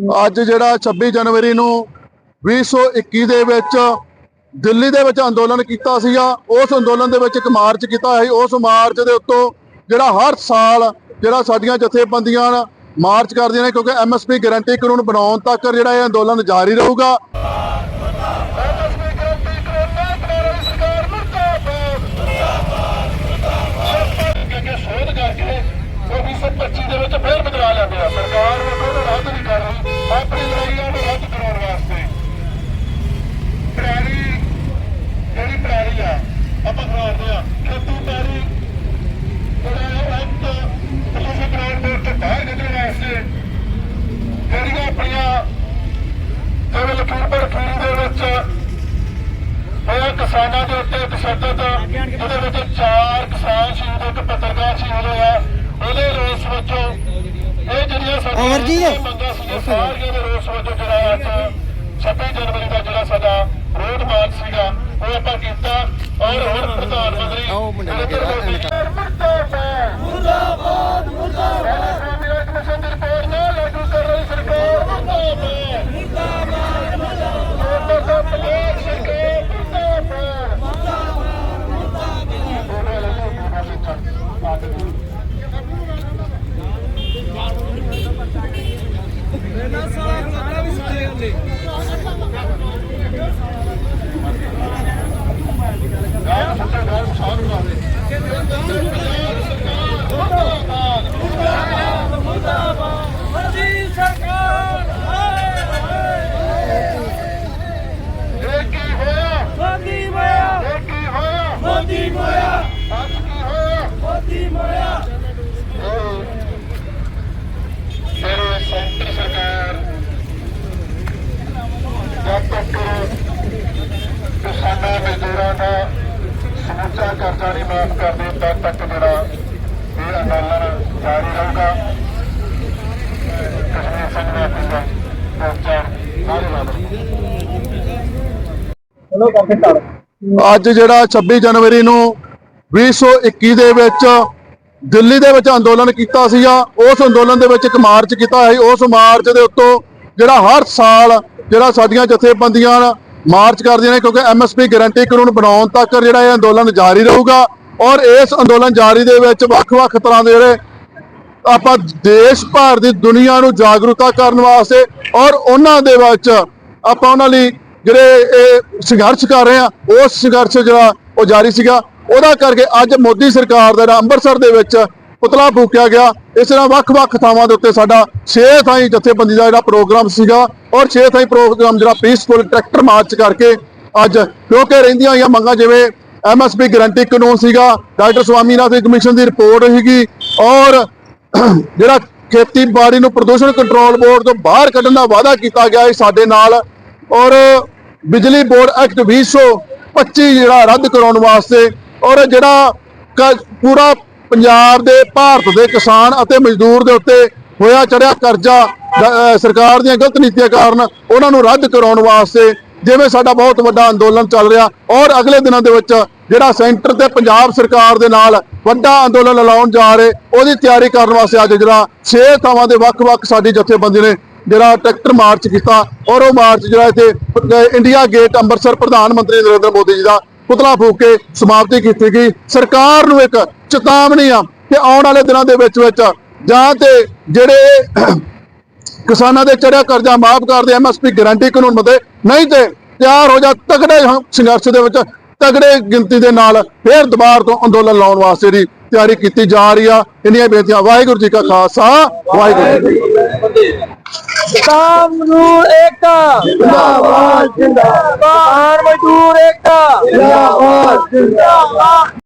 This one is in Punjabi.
ਅੱਜ ਜਿਹੜਾ 26 ਜਨਵਰੀ ਨੂੰ 2021 ਦੇ ਵਿੱਚ ਦਿੱਲੀ ਦੇ ਵਿੱਚ ਅੰਦੋਲਨ ਕੀਤਾ ਸੀਗਾ, ਉਸ ਅੰਦੋਲਨ ਦੇ ਵਿੱਚ ਇੱਕ ਮਾਰਚ ਕੀਤਾ ਸੀ। ਉਸ ਮਾਰਚ ਦੇ ਉੱਤੋਂ ਜਿਹੜਾ ਹਰ ਸਾਲ ਜਿਹੜਾ ਸਾਡੀਆਂ ਜਥੇਬੰਦੀਆਂ ਮਾਰਚ ਕਰਦੀਆਂ ਨੇ, ਕਿਉਂਕਿ ਐਮਐਸਪੀ ਗਾਰੰਟੀ ਕਾਨੂੰਨ ਬਣਾਉਣ ਤੱਕ ਜਿਹੜਾ ਇਹ ਅੰਦੋਲਨ ਜਾਰੀ ਰਹੂਗਾ। ਦੇ ਵਿੱਚ ਫੇਰ ਬਦਲਾ ਲੈਂਦੇ ਆ ਸਰਕਾਰ ਵੇਖੋ ਉਹਨੂੰ ਰੱਦ ਨਹੀਂ ਕਰ ਰਹੀ ਆਪਣੀ ਲੜਾਈਆਂ ਨੂੰ ਰੱਦ ਕਰਾਉਣ ਵਾਸਤੇ। ਪ੍ਰਾਣੀ ਜਿਹੜੀ ਪ੍ਰਾਣੀ ਆ, ਆਪਾਂ ਕਰਾਉਂਦੇ ਆ। ਖੇਤੀ ਜਿਹੜਾ ਅੰਤ ਤੁਸੀਂ ਕਰਾਉਣ ਦੇ ਉੱਤੇ ਬਾਹਰ ਕੱਢਣ ਵਾਸਤੇ, ਜਿਹੜੀਆਂ ਆਪਣੀਆਂ ਜਿਵੇਂ ਲਖੀਮਪੁਰ ਖੀਰੀ ਦੇ ਵਿੱਚ ਹੋਇਆ ਕਿਸਾਨਾਂ ਦੇ ਉੱਤੇ ਤਸ਼ੱਦਦ ਉਹਦੇ ਵਿੱਚ ਚਾਰ ਕਿਸਾਨ ਸ਼ਹੀਦ, ਇੱਕ ਪੱਤਰਕਾਰ ਸ਼ਹੀਦ ਹੋਇਆ। ਉਹਦੇ ਰੋਸ ਵਜੋਂ ਇਹ ਜਿਹੜੀਆਂ ਸਾਡੀਆਂ। ਇਹ ਮੰਗਾਂ ਸੀ ਸਾਰੀਆਂ ਦੇ ਰੋਸ ਵਜੋਂ ਜਿਹੜਾ ਅੱਜ 26 ਜਨਵਰੀ ਦਾ ਜਿਹੜਾ ਸਾਡਾ ਰੋਡ ਮਾਰਚ ਸੀਗਾ ਉਹ ਆਪਾਂ ਕੀਤਾ। ਔਰ ਹੁਣ ਪ੍ਰਧਾਨ ਮੰਤਰੀ ਆਓ ਮੁੰਡੇ ਨੂੰ ਨਰਿੰਦਰ ਮੋਦੀ ਮੁਰਦਾਬਾਦ ਮੁਰਦਾਬਾਦ ਮੁਰਦਾਬਾਦ ਕਮਿਸ਼ਨ ਦੀ ਰਿਪੋਰਟ ਨਾ ਲਾਗੂ ਕਰ ਰਹੀ ਸਰਕਾਰ ਮੁਰਦਾਬਾਦ। ਮੁਰਦਾਬਾਦ ਪੰਜਾਬ ਸਰਕਾਰ ਮੁਰਦਾਬਾਦ। რენასა ლაკავის ძიელი ਸਮੁੱਚਾ ਕਰਜ਼ਾ ਨਹੀਂ ਮਾਫ ਕਰਦੇ ਤਦ ਤੱਕ ਜਿਹੜਾ ਇਹ ਅੰਦੋਲਨ ਜਾਰੀ ਰਹੂਗਾ। ਕਸ਼ਮੀਰ ਸਿੰਘ ਨੇ ਆਪਣਾ ਸਾਰੇ ਅੱਜ ਜਿਹੜਾ 26 ਜਨਵਰੀ ਨੂੰ 2021 ਦੇ ਵਿੱਚ ਦਿੱਲੀ ਦੇ ਵਿੱਚ ਅੰਦੋਲਨ ਕੀਤਾ ਸੀਗਾ ਉਸ ਅੰਦੋਲਨ ਦੇ ਵਿੱਚ ਇੱਕ ਮਾਰਚ ਕੀਤਾ ਸੀ। ਉਸ ਮਾਰਚ ਦੇ ਉੱਤੋਂ ਜਿਹੜਾ ਹਰ ਸਾਲ ਜਿਹੜਾ ਸਾਡੀਆਂ ਜਥੇਬੰਦੀਆਂ ਮਾਰਚ ਕਰਦੀਆਂ ਨੇ ਕਿਉਂਕਿ ਐਮਐਸਪੀ ਗਾਰੰਟੀ ਕਾਨੂੰਨ ਬਣਾਉਣ ਤੱਕ ਜਿਹੜਾ ਇਹ ਅੰਦੋਲਨ ਜਾਰੀ ਰਹੂਗਾ ਔਰ ਇਸ ਅੰਦੋਲਨ ਜਾਰੀ ਦੇ ਵਿੱਚ ਵੱਖ-ਵੱਖ ਤਰ੍ਹਾਂ ਦੇ ਜਿਹੜੇ ਆਪਾਂ ਦੇਸ਼ ਭਰ ਦੀ ਦੁਨੀਆ ਨੂੰ ਜਾਗਰੂਕਤਾ ਕਰਨ ਵਾਸਤੇ ਔਰ ਉਹਨਾਂ ਦੇ ਵਿੱਚ ਆਪਾਂ ਉਹਨਾਂ ਲਈ ਜਿਹੜੇ ਇਹ ਸੰਘਰਸ਼ ਕਰ ਰਹੇ ਆ ਉਸ ਸੰਘਰਸ਼ ਜਿਹੜਾ ਉਹ ਜਾਰੀ ਸੀਗਾ, ਉਹਦਾ ਕਰਕੇ ਅੱਜ ਮੋਦੀ ਸਰਕਾਰ ਦਾ ਜਿਹੜਾ ਅੰਮ੍ਰਿਤਸਰ ਦੇ ਵਿੱਚ ਪੁਤਲਾ ਫੂਕਿਆ ਗਿਆ। ਇਸ ਤਰ੍ਹਾਂ ਵੱਖ-ਵੱਖ ਥਾਵਾਂ ਦੇ ਉੱਤੇ ਸਾਡਾ 6 ਥਾਈਂ ਜਥੇਬੰਦੀ ਦਾ ਜਿਹੜਾ ਪ੍ਰੋਗਰਾਮ ਸੀਗਾ ਔਰ 6 ਥਾਈਂ ਪ੍ਰੋਗਰਾਮ ਜਿਹੜਾ ਪੀਸਫੁਲ ਟਰੈਕਟਰ ਮਾਰਚ ਕਰਕੇ ਅੱਜ ਕਿਉਂਕਿ ਰਹਿੰਦੀਆਂ ਹੋਈਆਂ ਮੰਗਾਂ ਜਿਵੇਂ ਐਮਐਸਪੀ ਗਰੰਟੀ ਕਾਨੂੰਨ ਸੀਗਾ, ਡਾਕਟਰ ਸਵਾਮੀਨਾਥਨ ਕਮਿਸ਼ਨ ਦੀ ਰਿਪੋਰਟ ਸੀਗੀ ਔਰ ਜਿਹੜਾ ਖੇਤੀਬਾੜੀ ਨੂੰ ਪ੍ਰਦੂਸ਼ਣ ਕੰਟਰੋਲ ਬੋਰਡ ਤੋਂ ਬਾਹਰ ਕੱਢਣ ਦਾ ਵਾਅਦਾ ਕੀਤਾ ਗਿਆ ਹੈ ਸਾਡੇ ਨਾਲ ਔਰ ਬਿਜਲੀ ਬੋਰਡ ਐਕਟ 2025 ਜਿਹੜਾ ਰੱਦ ਕਰਾਉਣ ਵਾਸਤੇ ਔਰ ਜਿਹੜਾ ਕ- ਪੂਰਾ ਪੰਜਾਬ ਦੇ, ਭਾਰਤ ਦੇ ਕਿਸਾਨ ਅਤੇ ਮਜ਼ਦੂਰ ਦੇ ਉੱਤੇ ਹੋਇਆ, ਚੜਿਆ ਕਰਜ਼ਾ ਸਰਕਾਰ ਦੀਆਂ ਗਲਤ ਨੀਤੀਆਂ ਕਾਰਨ ਉਹਨਾਂ ਨੂੰ ਰੱਦ ਕਰਾਉਣ ਵਾਸਤੇ ਜਿਵੇਂ ਸਾਡਾ ਬਹੁਤ ਵੱਡਾ ਅੰਦੋਲਨ ਚੱਲ ਰਿਹਾ ਔਰ ਅਗਲੇ ਦਿਨਾਂ ਦੇ ਵਿੱਚ ਜਿਹੜਾ ਸੈਂਟਰ ਤੇ ਪੰਜਾਬ ਸਰਕਾਰ ਦੇ ਨਾਲ ਵੱਡਾ ਅੰਦੋਲਨ ਲਾਉਣ ਜਾ ਰਹੇ, ਉਹਦੀ ਤਿਆਰੀ ਕਰਨ ਵਾਸਤੇ ਅੱਜ ਜਿਹੜਾ 6 ਥਾਵਾਂ ਦੇ ਵੱਖ-ਵੱਖ ਸਾਡੀ ਜਥੇਬੰਦੀ ਨੇ ਜਿਹੜਾ ਟਰੈਕਟਰ ਮਾਰਚ ਕੀਤਾ ਔਰ ਉਹ ਮਾਰਚ ਜਿਹੜਾ ਇੱਥੇ ਇੰਡੀਆ ਗੇਟ ਅੰਮ੍ਰਿਤਸਰ ਪ੍ਰਧਾਨ ਮੰਤਰੀ ਨਰਿੰਦਰ ਮੋਦੀ ਜੀ ਦਾ ਪੁਤਲਾ ਫੂਕ ਕੇ ਸਮਾਪਤੀ ਕੀਤੀ ਗਈ। ਸਰਕਾਰ ਨੂੰ ਇੱਕ ਚੇਤਾਵਨੀ ਆ ਕਿ ਆਉਣ ਵਾਲੇ ਦਿਨਾਂ ਦੇ ਵਿੱਚ ਵਿੱਚ ਜਾਂ ਤੇ ਜਿਹੜੇ ਕਿਸਾਨਾਂ ਦੇ ਚੜਿਆ ਕਰਜ਼ਾ ਮਾਫ ਕਰਦੇ ਐਮਐਸਪੀ ਗਾਰੰਟੀ ਕਾਨੂੰਨ ਮਤੇ ਨਹੀਂ ਤੇ ਤਿਆਰ ਹੋ ਜਾ ਤਗੜੇ ਸੰਘਰਸ਼ ਦੇ ਵਿੱਚ ਤਗੜੇ ਗਿਣਤੀ ਦੇ ਨਾਲ ਫੇਰ ਦੁਬਾਰ ਤੋਂ ਅੰਦੋਲਨ ਲਾਉਣ ਵਾਸਤੇ ਦੀ ਤਿਆਰੀ ਕੀਤੀ ਜਾ ਰਹੀ ਆ। ਇੰਨੀਆਂ ਬੇਨਤੀਆਂ ਵਾਹਿਗੁਰੂ ਜੀ ਕਾ ਖਾਲਸਾ ਵਾਹਿਗੁਰੂ ਜੀ ਕੀ ਫਤਿਹ। ਕਾਮ ਨੂੰ ਏਕਤਾ। ਜਿੰਦਾਬਾਦ ਜਿੰਦਾਬਾਦ। ਮਜ਼ਦੂਰ ਏਕਤਾ। ਜਿੰਦਾਬਾਦ ਜਿੰਦਾਬਾਦ।